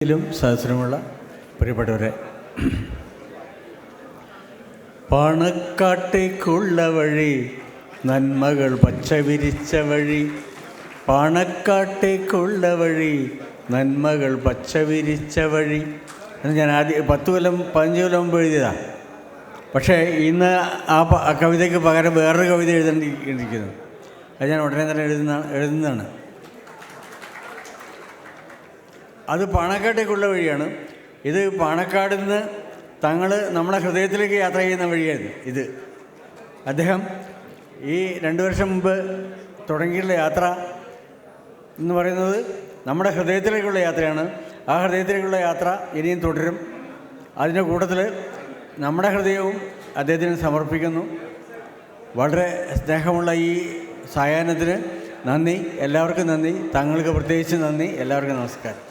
സഹസ്രമുള്ള പ്രിയപ്പെട്ടവരെ പാണക്കാട്ടേക്കുള്ള വഴി നന്മകൾ പച്ച വിരിച്ച വഴി പാണക്കാട്ടേക്കുള്ള വഴി നന്മകൾ പച്ച വിരിച്ച വഴി. എന്ന് ഞാൻ ആദ്യം പത്ത് കൊല്ലം പതിനഞ്ച് കൊല്ലം മുമ്പ് എഴുതിയതാണ് പക്ഷേ ഇന്ന് ആ കവിതയ്ക്ക് പകരം വേറൊരു കവിത എഴുതേണ്ടിയിരിക്കുന്നു അത് ഞാൻ ഉടനെ തന്നെ എഴുതുന്ന എഴുതുന്നതാണ്. അത് പാണക്കാട്ടേക്കുള്ള വഴിയാണ്. ഇത് പാണക്കാടിൽ നിന്ന് തങ്ങൾ നമ്മുടെ ഹൃദയത്തിലേക്ക് യാത്ര ചെയ്യുന്ന വഴിയായിരുന്നു ഇത്. അദ്ദേഹം ഈ രണ്ട് വർഷം മുമ്പ് തുടങ്ങിയിട്ടുള്ള യാത്ര എന്ന് പറയുന്നത് നമ്മുടെ ഹൃദയത്തിലേക്കുള്ള യാത്രയാണ്. ആ ഹൃദയത്തിലേക്കുള്ള യാത്ര ഇനിയും തുടരും. അതിന്റെ കൂട്ടത്തിൽ നമ്മുടെ ഹൃദയവും അദ്ദേഹത്തിന് സമർപ്പിക്കുന്നു. വളരെ സ്നേഹമുള്ള ഈ സായാഹ്നത്തിന് നന്ദി. എല്ലാവർക്കും നന്ദി. തങ്ങൾക്ക് പ്രത്യേകിച്ച് നന്ദി. എല്ലാവർക്കും നമസ്കാരം.